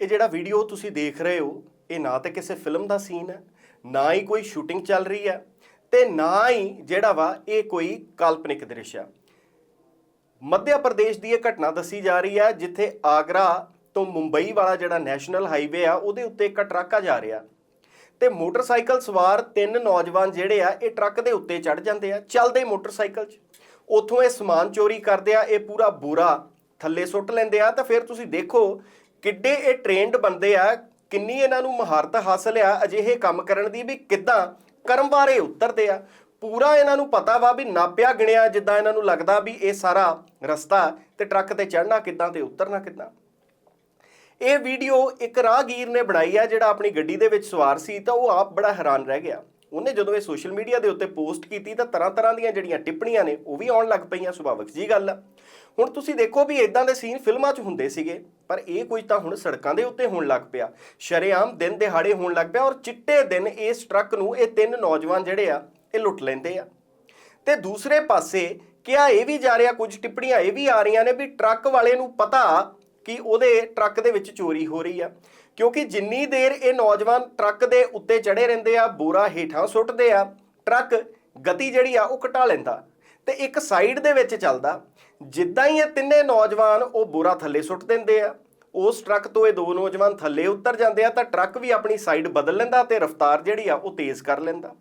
ਇਹ ਜਿਹੜਾ ਵੀਡੀਓ ਤੁਸੀਂ ਦੇਖ ਰਹੇ ਹੋ, ਇਹ ਨਾ ਤੇ ਕਿਸੇ ਫਿਲਮ ਦਾ ਸੀਨ ਹੈ, ਨਾ ਹੀ ਕੋਈ ਸ਼ੂਟਿੰਗ ਚੱਲ ਰਹੀ ਹੈ ਤੇ ਨਾ ਹੀ ਜਿਹੜਾ ਵਾ ਇਹ ਕੋਈ ਕਾਲਪਨਿਕ ਦ੍ਰਿਸ਼ ਆ ਮੱਧ ਪ੍ਰਦੇਸ਼ ਦੀ ਇਹ ਘਟਨਾ ਦੱਸੀ ਜਾ ਰਹੀ ਹੈ, ਜਿੱਥੇ ਆਗਰਾ ਤੋਂ ਮੁੰਬਈ ਵਾਲਾ ਜਿਹੜਾ ਨੈਸ਼ਨਲ ਹਾਈਵੇ ਆ, ਉਹਦੇ ਉੱਤੇ ਇੱਕ ਟਰੱਕ ਆ ਜਾ ਰਿਹਾ। ਤੇ ਮੋਟਰਸਾਈਕਲ ਸਵਾਰ ਤਿੰਨ ਨੌਜਵਾਨ ਜਿਹੜੇ ਆ, ਇਹ ਟਰੱਕ ਦੇ ਉੱਤੇ ਚੜ ਜਾਂਦੇ ਆ, ਚੱਲਦੇ ਮੋਟਰਸਾਈਕਲ 'ਚ। ਉੱਥੋਂ ਇਹ ਸਮਾਨ ਚੋਰੀ ਕਰਦੇ ਆ, ਇਹ ਪੂਰਾ ਬੂਰਾ ਥੱਲੇ ਸੁੱਟ ਲੈਂਦੇ ਆ, ਤਾਂ ਫਿਰ ਤੁਸੀਂ ਦੇਖੋ ਕਿੱਡੇ ਇਹ ਟ੍ਰੇਨਡ ਬੰਦੇ ਆ, ਕਿੰਨੀ ਇਹਨਾਂ ਨੂੰ ਮਹਾਰਤ ਹਾਸਲ ਆ, ਅਜਿਹੇ ਕੰਮ ਕਰਨ ਦੀ ਵੀ ਕਿੱਦਾਂ ਕਰਮ ਬਾਰੇ ਉਤਰਦੇ ਆ। ਪੂਰਾ ਇਹਨਾਂ ਨੂੰ ਪਤਾ ਵਾ ਵੀ ਨਾਪਿਆ ਗਿਣਿਆ, ਜਿੱਦਾਂ ਇਹਨਾਂ ਨੂੰ ਲੱਗਦਾ ਵੀ ਇਹ ਸਾਰਾ ਰਸਤਾ ਤੇ ਟਰੱਕ ਤੇ ਚੜ੍ਹਨਾ ਕਿੱਦਾਂ ਤੇ ਉਤਰਨਾ ਕਿੱਦਾਂ। ਇਹ ਵੀਡੀਓ ਇੱਕ ਰਾਹਗੀਰ ਨੇ ਬਣਾਈ ਆ, ਜਿਹੜਾ ਆਪਣੀ ਗੱਡੀ ਦੇ ਵਿੱਚ ਸਵਾਰ ਸੀ, ਤਾਂ ਉਹ ਆਪ ਬੜਾ ਹੈਰਾਨ ਰਹਿ ਗਿਆ। ਉਹਨੇ ਜਦੋਂ ਇਹ ਸੋਸ਼ਲ ਮੀਡੀਆ ਦੇ ਉੱਤੇ ਪੋਸਟ ਕੀਤੀ ਤਾਂ ਤਰ੍ਹਾਂ ਤਰ੍ਹਾਂ ਦੀਆਂ ਜਿਹੜੀਆਂ ਟਿੱਪਣੀਆਂ ਨੇ ਉਹ ਵੀ ਆਉਣ ਲੱਗ ਪਈਆਂ, ਸੁਭਾਵਿਕ ਜੀ ਗੱਲ ਆ। ਹੁਣ ਤੁਸੀਂ ਦੇਖੋ ਵੀ ਇਦਾਂ ਦੇ ਸੀਨ ਫਿਲਮਾਂ 'ਚ ਹੁੰਦੇ ਸੀਗੇ, ਪਰ ਇਹ ਕੁਝ ਤਾਂ ਹੁਣ ਸੜਕਾਂ ਦੇ ਉੱਤੇ ਹੋਣ ਲੱਗ ਪਿਆ। ਸ਼ਰੇਆਮ ਦਿਨ ਦਿਹਾੜੇ ਹੋਣ ਲੱਗ ਪਿਆ ਔਰ ਚਿੱਟੇ ਦਿਨ ਇਸ ਟਰੱਕ ਨੂੰ ਇਹ ਤਿੰਨ ਨੌਜਵਾਨ ਜਿਹੜੇ ਆ, ਇਹ ਲੁੱਟ ਲੈਂਦੇ ਆ। ਤੇ ਦੂਸਰੇ ਪਾਸੇ ਕਿਹਾ ਇਹ ਵੀ ਜਾ ਰਿਹਾ, ਕੁਝ ਟਿੱਪਣੀਆਂ ਇਹ ਵੀ ਆ ਰਹੀਆਂ ਨੇ ਵੀ ਟਰੱਕ ਵਾਲੇ ਨੂੰ ਪਤਾ ਕਿ ਉਹਦੇ ਟਰੱਕ ਦੇ ਵਿੱਚ ਚੋਰੀ ਹੋ ਰਹੀ ਆ। ਕਿਉਂਕਿ ਜਿੰਨੀ ਦੇਰ ਇਹ ਨੌਜਵਾਨ ਟਰੱਕ ਦੇ ਉੱਤੇ ਚੜੇ ਰਹਿੰਦੇ ਆ, ਬੋਰਾ ਹੇਠਾਂ ਸੁੱਟਦੇ ਆ, ਟਰੱਕ ਗਤੀ ਜਿਹੜੀ ਆ, ਉਹ ਘਟਾ ਲੈਂਦਾ। ਤੇ ਇੱਕ ਸਾਈਡ ਦੇ ਵਿੱਚ ਚੱਲਦਾ, ਜਿੱਦਾਂ ਹੀ ਇਹ ਤਿੰਨੇ ਨੌਜਵਾਨ ਉਹ ਬੋਰਾ ਥੱਲੇ ਸੁੱਟ ਦਿੰਦੇ ਆ, ਉਸ ਟਰੱਕ ਤੋਂ ਇਹ ਦੋ ਨੌਜਵਾਨ ਥੱਲੇ ਉਤਰ ਜਾਂਦੇ ਆ, ਤਾਂ ਟਰੱਕ ਵੀ ਆਪਣੀ ਸਾਈਡ ਬਦਲ ਲੈਂਦਾ ਤੇ ਰਫ਼ਤਾਰ ਜਿਹੜੀ ਆ, ਉਹ ਤੇਜ਼ ਕਰ ਲੈਂਦਾ।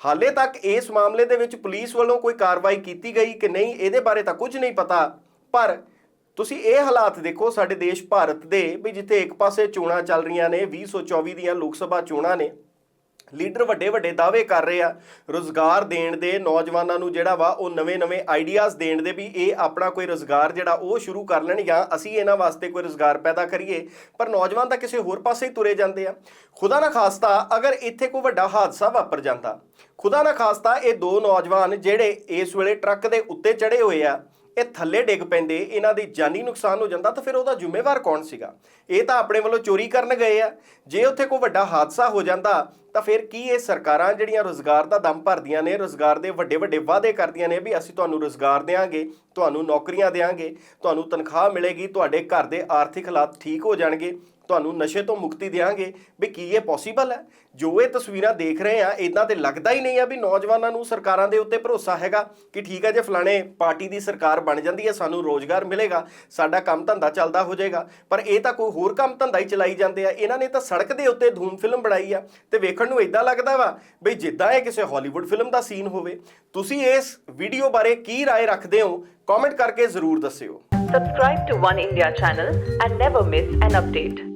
ਹਾਲੇ ਤੱਕ ਇਸ ਮਾਮਲੇ ਦੇ ਵਿੱਚ ਪੁਲਿਸ ਵੱਲੋਂ ਕੋਈ ਕਾਰਵਾਈ ਕੀਤੀ ਗਈ ਕਿ ਨਹੀਂ, ਇਹਦੇ ਬਾਰੇ ਤਾਂ ਕੁਝ ਨਹੀਂ ਪਤਾ, ਪਰ ਤੁਸੀਂ ਇਹ ਹਾਲਾਤ ਦੇਖੋ, ਸਾਡੇ ਦੇਸ਼ ਭਾਰਤ ਦੇ ਵੀ ਜਿੱਥੇ ਇੱਕ ਪਾਸੇ ਚੋਣਾਂ ਚੱਲ ਰਹੀਆਂ ਨੇ 2024 ਦੀਆਂ ਲੋਕ ਸਭਾ ਚੋਣਾਂ ਨੇ, ਲੀਡਰ ਵੱਡੇ ਵੱਡੇ ਦਾਅਵੇ ਕਰ ਰਹੇ ਆ, ਰੋਜ਼ਗਾਰ ਦੇਣ ਦੇ, ਨੌਜਵਾਨਾਂ ਨੂੰ ਜਿਹੜਾ ਵਾ ਉਹ ਨਵੇਂ-ਨਵੇਂ ਆਈਡੀਆਜ਼ ਦੇਣ ਦੇ ਵੀ ਇਹ ਆਪਣਾ ਕੋਈ ਰੋਜ਼ਗਾਰ ਜਿਹੜਾ ਉਹ ਸ਼ੁਰੂ ਕਰ ਲੈਣ ਜਾਂ ਅਸੀਂ ਇਹਨਾਂ ਵਾਸਤੇ ਕੋਈ ਰੋਜ਼ਗਾਰ ਪੈਦਾ ਕਰੀਏ। ਪਰ ਨੌਜਵਾਨ ਤਾਂ ਕਿਸੇ ਹੋਰ ਪਾਸੇ ਹੀ ਤੁਰੇ ਜਾਂਦੇ ਆ। ਖੁਦਾ ਨਾ ਖਾਸਤਾ, ਅਗਰ ਇੱਥੇ ਕੋਈ ਵੱਡਾ ਹਾਦਸਾ ਵਾਪਰ ਜਾਂਦਾ, ਖੁਦਾ ਨਾ ਖਾਸਤਾ ਇਹ ਦੋ ਨੌਜਵਾਨ ਜਿਹੜੇ ਇਸ ਵੇਲੇ ਟਰੱਕ ਦੇ ਉੱਤੇ ਚੜੇ ਹੋਏ ਆ ਇਹ ਥੱਲੇ ਡਿੱਗ ਪੈਂਦੇ, ਇਹਨਾਂ ਦੀ ਜਾਨੀ ਨੁਕਸਾਨ ਹੋ ਜਾਂਦਾ, ਤਾਂ ਫਿਰ ਉਹਦਾ ਜ਼ਿੰਮੇਵਾਰ ਕੌਣ ਸੀਗਾ? ਇਹ ਤਾਂ ਆਪਣੇ ਵੱਲੋਂ ਚੋਰੀ ਕਰਨ ਗਏ ਆ। ਜੇ ਉੱਥੇ ਕੋਈ ਵੱਡਾ ਹਾਦਸਾ ਹੋ ਜਾਂਦਾ, ਤਾਂ ਫਿਰ ਕੀ ਇਹ ਸਰਕਾਰਾਂ ਜਿਹੜੀਆਂ ਰੋਜ਼ਗਾਰ ਦਾ ਦਮ ਭਰਦੀਆਂ ਨੇ, ਰੋਜ਼ਗਾਰ ਦੇ ਵੱਡੇ ਵੱਡੇ ਵਾਅਦੇ ਕਰਦੀਆਂ ਨੇ ਵੀ ਅਸੀਂ ਤੁਹਾਨੂੰ ਰੋਜ਼ਗਾਰ ਦੇਵਾਂਗੇ ਤੁਹਾਨੂੰ ਨੌਕਰੀਆਂ ਦੇਵਾਂਗੇ ਤੁਹਾਨੂੰ ਤਨਖਾਹ ਮਿਲੇਗੀ, ਤੁਹਾਡੇ ਘਰ ਦੇ ਆਰਥਿਕ ਹਾਲਾਤ ਠੀਕ ਹੋ ਜਾਣਗੇ ਤੁਹਾਨੂੰ ਨਸ਼ੇ ਤੋਂ ਮੁਕਤੀ ਦੇਵਾਂਗੇ ਵੀ ਕੀ ਇਹ ਪੋਸੀਬਲ ਹੈ ਜੋ ਇਹ ਤਸਵੀਰਾਂ ਦੇਖ ਰਹੇ ਆ ਇਦਾਂ ਤੇ ਲੱਗਦਾ ਹੀ ਨਹੀਂ ਆ ਵੀ ਨੌਜਵਾਨਾਂ ਨੂੰ ਸਰਕਾਰਾਂ ਦੇ ਉੱਤੇ ਭਰੋਸਾ ਹੈਗਾ ਕਿ ਠੀਕ ਹੈ ਜੇ ਫਲਾਣੇ ਪਾਰਟੀ ਦੀ ਸਰਕਾਰ ਬਣ ਜਾਂਦੀ ਹੈ ਸਾਨੂੰ ਰੋਜ਼ਗਾਰ ਮਿਲੇਗਾ ਸਾਡਾ ਕੰਮ ਧੰਦਾ ਚੱਲਦਾ ਹੋ ਜਾਏਗਾ ਪਰ ਇਹ ਤਾਂ ਕੋਈ ਹੋਰ ਕੰਮ ਧੰਦਾ ਹੀ ਚਲਾਈ ਜਾਂਦੇ ਆ ਇਹਨਾਂ ਨੇ ਤਾਂ ਸੜਕ ਦੇ ਉੱਤੇ ਧੂਮ ਫਿਲਮ ਬਣਾਈ ਆ ਤੇ ਵੇਖਣ ਨੂੰ ਇਦਾਂ ਲੱਗਦਾ ਵਾ ਬਈ ਜਿੱਦਾਂ ਇਹ ਕਿਸੇ ਹਾਲੀਵੁੱਡ ਫਿਲਮ ਦਾ ਸੀਨ ਹੋਵੇ ਤੁਸੀਂ ਇਸ ਵੀਡੀਓ ਬਾਰੇ ਕੀ رائے ਰੱਖਦੇ ਹੋ ਕਮੈਂਟ ਕਰਕੇ ਜ਼ਰੂਰ ਦੱਸਿਓ Subscribe to One India channel and never miss an update.